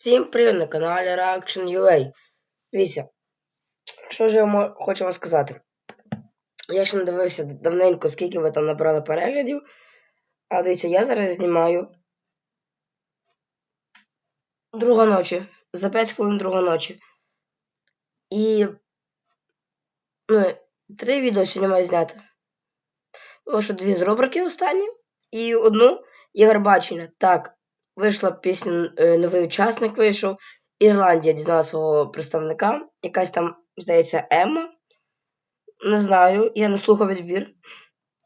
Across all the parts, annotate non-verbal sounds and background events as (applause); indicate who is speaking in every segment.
Speaker 1: Всім привіт на каналі Reaction.ua. Дивіться, що ж я хочу вам сказати. Я ще не дивився давненько, скільки ви там набрали переглядів. А дивіться, я зараз знімаю друга ночі. За 5 хвилин друга ночі. І ну, три відео сьогодні маю зняти. Тому що дві з рубрики останні і одну Євробачення. Так, вийшла пісня, е, новий учасник вийшов. Ірландія дізнала свого представника. Якась там, здається, Емма. Не знаю, я не слухав відбір.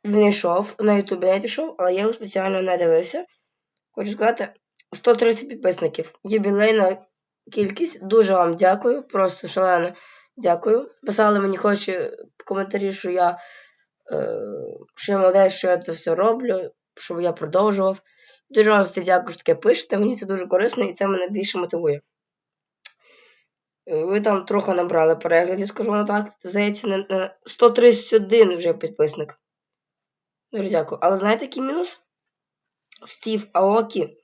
Speaker 1: Він йшов, на Ютубі не йшов, але я його спеціально не дивився. Хочу сказати, 130 підписників. Юбілейна кількість. Дуже вам дякую. Просто шалено дякую. Писали мені хоче в коментарі, що я, е, що я молодець, що я це все роблю, щоб я продовжував. Дуже вам це дякую, що таке пишете. Мені це дуже корисно і це мене більше мотивує. Ви там трохи набрали переглядів, скажу вам так. Здається, на, на 131 вже підписник. Дуже дякую. Але знаєте, який мінус? Стів Аокі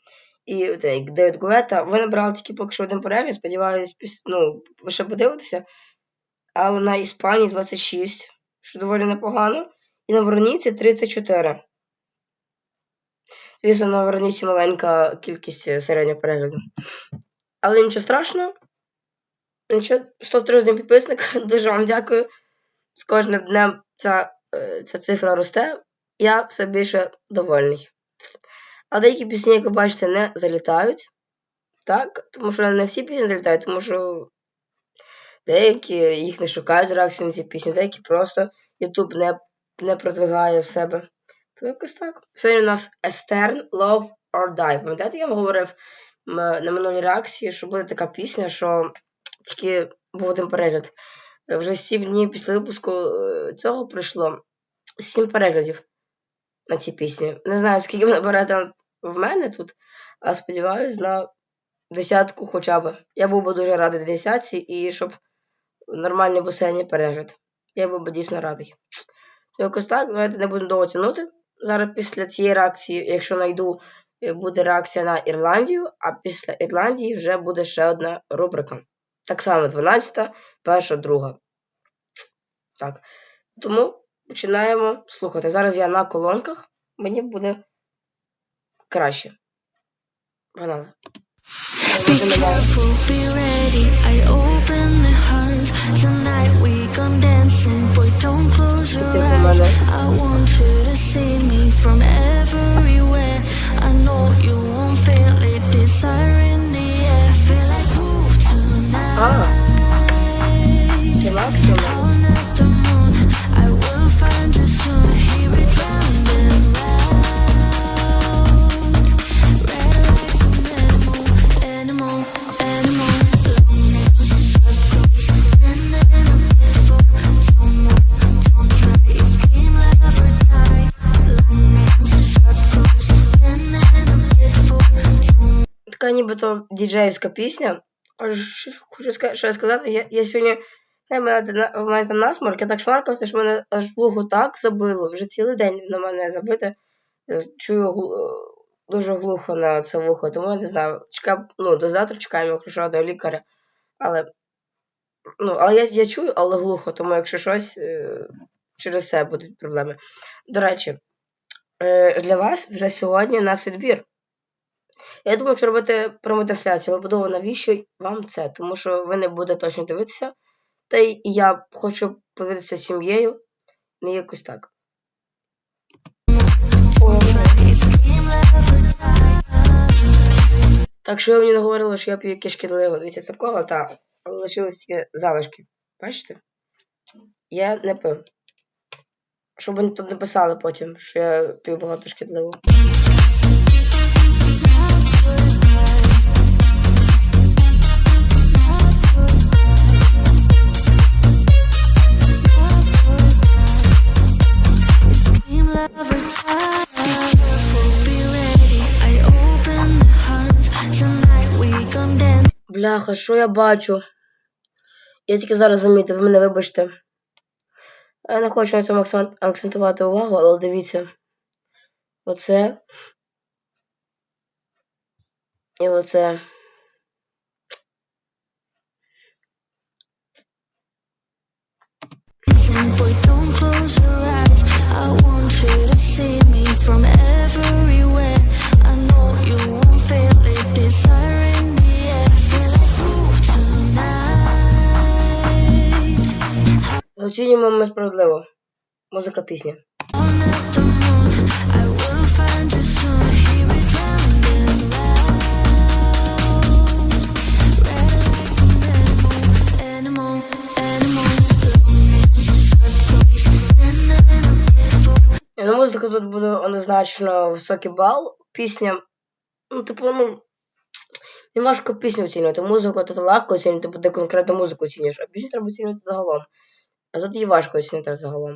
Speaker 1: і Девід Гуета, ви набрали тільки поки що один перегляд, сподіваюсь, піс- ну, ви ще подивитеся. Але на Іспанії 26, що доволі непогано. І на Вероніці 34. Звісно, на Вероніці маленька кількість е, середнього перегляду. Але нічого страшного. Нічого, 131 підписник. (laughs) Дуже вам дякую. З кожним днем ця, е, ця цифра росте. Я все більше довольний. А деякі пісні, як ви бачите, не залітають. Так, тому що не всі пісні залітають, тому що деякі їх не шукають реакції на ці пісні, деякі просто YouTube не, не продвигає в себе. То якось так. Сьогодні у нас Estern Love or Die. Пам'ятаєте, я вам говорив на минулій реакції, що буде така пісня, що тільки був один перегляд. Е, Вже 7 днів після випуску е, цього пройшло 7 переглядів на цій пісні. Не знаю, скільки ви наберете в мене тут, а сподіваюсь на десятку хоча б. Я був би дуже радий десятці і щоб нормальний басейні перегляд. Я був би дійсно радий. Якось так, давайте не будемо довго тягнути. Зараз після цієї реакції, якщо знайду, е, буде реакція на Ірландію, а після Ірландії вже буде ще одна рубрика. Так само 12, перша, друга. Так. Тому починаємо слухати. Зараз я на колонках, мені буде краще. Погнали.
Speaker 2: Be careful, be ready.
Speaker 1: Така нібито діджеївська пісня. Хочу ска- що сказати, я, я сьогодні не, мене, в мене там насморк, я так шмаркався, що мене аж вухо так забило. Вже цілий день на мене забите. Чую глу- дуже глухо на це вухо, тому я не знаю. Чекаю, ну, до завтра чекаємо хорошого до лікаря. Але, ну, але я, я чую, але глухо, тому якщо щось, е, через це будуть проблеми. До речі, е, для вас вже сьогодні у нас відбір. Я думаю, що робити промотрансляцію, але подумав, навіщо вам це? Тому що ви не будете точно дивитися. Та й я хочу подивитися сім'єю, не якось так. Так що ви мені не говорили, що я п'ю якесь шкідливе. Дивіться, це кола, та тільки залишки. Бачите? Я не пив. Щоб вони тут не писали потім, що я п'ю багато шкідливого. Бляха, що я бачу? Я тільки зараз замітив, ви мене вибачте. Я не хочу на цьому акцентувати увагу, але дивіться. Оце. І оце. Оцінюємо ми справедливо. Музыка пісня. Тут буде однозначно високий бал. Пісня. Ну, типу, ну. Не важко пісню оцінювати. Музику тут легко оцінювати, бо ти конкретно музику оцінюєш, а пісню треба оцінювати загалом. А тут її важко оцінити загалом.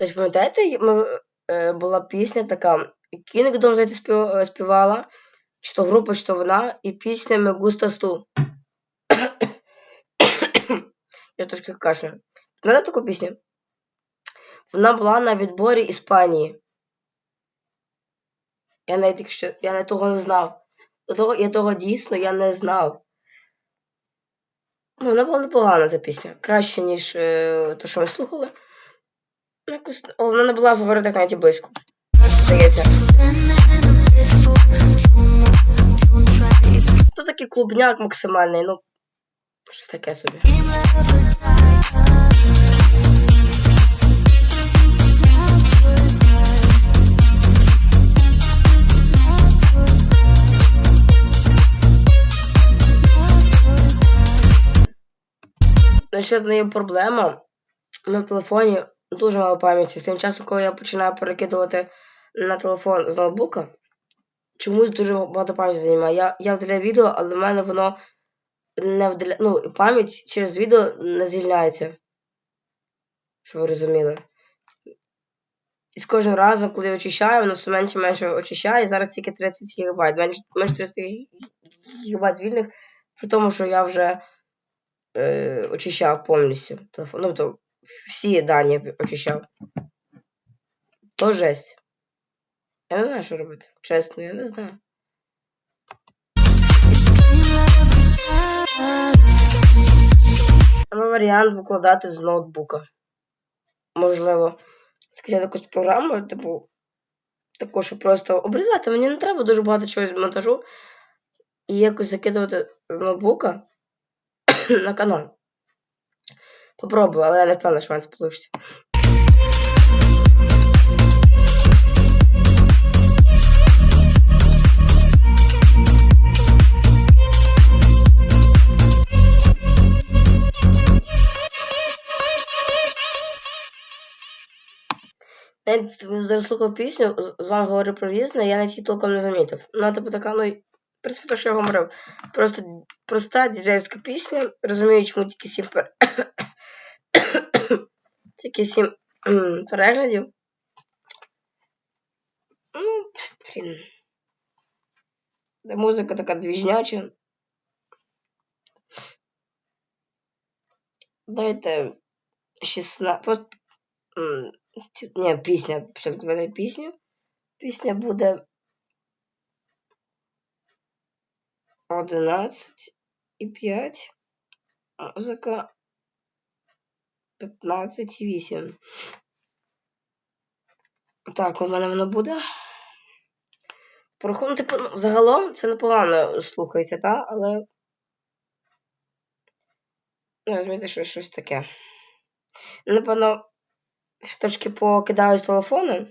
Speaker 2: As
Speaker 1: Тобто, пам'ятаєте, ми, е, була пісня така, Кінгдом, здається, спів, е, співала, чи то група, чи то вона, і пісня «Me gusta tú». Я трошки кашляю. Знаєте таку пісню? Вона була на відборі Іспанії. Я навіть якщо я навіть того не знав. До того, я того дійсно я не знав. Ну, вона була непогана ця пісня. Краще, ніж е, то, що ми слухали. Ну, Якось, о, вона не була в фаворитах навіть близько. Здається. Тут такий клубняк максимальний, ну. Щось таке собі. ще одна є проблема. На телефоні дуже мало пам'яті. З тим часом, коли я починаю перекидувати на телефон з ноутбука, чомусь дуже багато пам'яті займає. Я, я вдаляю відео, але в мене воно не вдаля... Ну, пам'ять через відео не звільняється. Щоб ви розуміли. І з кожним разом, коли я очищаю, воно все менше і менше очищає. Зараз тільки 30 ГБ. Менше, менше 30 ГБ вільних, при тому, що я вже е, очищав повністю телефон. Ну, то всі дані очищав. То жесть. Я не знаю, що робити. Чесно, я не знаю. Або варіант викладати з ноутбука. Можливо, скачати якусь програму, типу, таку, що просто обрізати. Мені не треба дуже багато чогось монтажу. І якось закидувати з ноутбука (coughs) на канал. Попробую, але я не впевнена, що в мене це вийде. Навіть зараз слухав пісню, з- вами говорив про різне, я навіть її толком не замітив. Ну, типу така, ну, в принципі, те, що я говорив. Просто проста діджейська пісня, розумію, чому тільки сім пер... (coughs) тільки сім переглядів. Ну, блін. Де музика така двіжняча. Дайте 16. Ні, пісня. Давайте пісню. Пісня буде 11 і 5. Музика 15 і 8. Так, у мене воно буде. Порахуємо, типу, загалом це непогано слухається, та? але. Ну, розумієте, що щось таке. Напевно, трошки покидаю з телефону,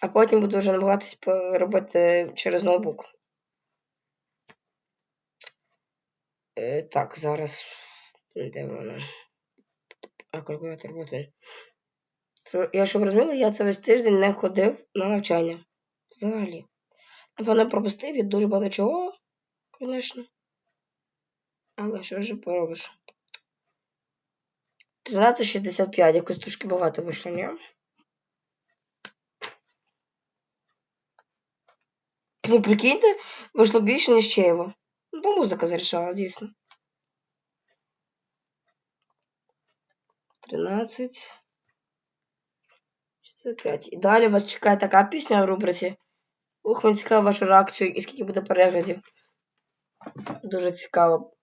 Speaker 1: а потім буду вже намагатись робити через ноутбук. Е, так, зараз. Де воно? А калькулятор, от він. Я щоб розуміла, я це весь тиждень не ходив на навчання. Взагалі. Напевно, пропустив від дуже багато чого, звісно. Але що ж поробиш? 13.65, якось трошки багато вийшло, ні? Блін, прикиньте, вийшло більше, ніж Чеєво. Ну, то музика зарішала, дійсно. 13. 65. І далі вас чекає така пісня в рубриці. Ух, мені цікаво вашу реакцію і скільки буде переглядів. Дуже цікаво.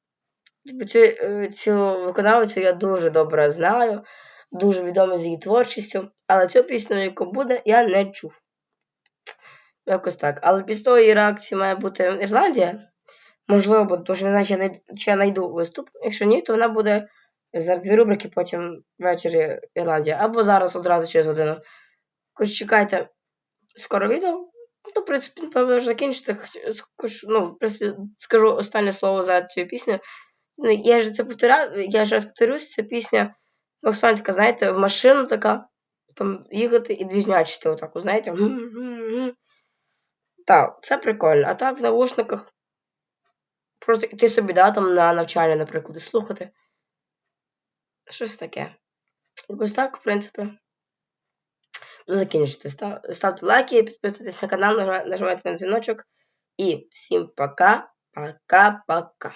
Speaker 1: Типу, Цю, е, цю виконавицю я дуже добре знаю, дуже відомий з її творчістю, але цю пісню, яку буде, я не чув. Якось так. Але після того її реакції має бути Ірландія. Можливо, тому що не знаю, чи я, чи я знайду виступ. Якщо ні, то вона буде зараз дві рубрики, потім ввечері Ірландія. Або зараз одразу через годину. Хоч чекайте скоро відео. Ну, то, в принципі, напевно, закінчити. Ну, в принципі, скажу останнє слово за цю пісню. Ну, я ж це повторяю, я ж раз повторюсь, ця пісня Максимально така, знаєте, в машину така, там їхати і двіжнячити отак, знаєте. Так, це прикольно. А так в наушниках просто йти собі, да, там на навчання, наприклад, і слухати. Щось таке. Якось так, в принципі. Ну, закінчити. Став, ставте лайки, підписуйтесь на канал, нажимайте на дзвіночок. І всім пока, пока, пока.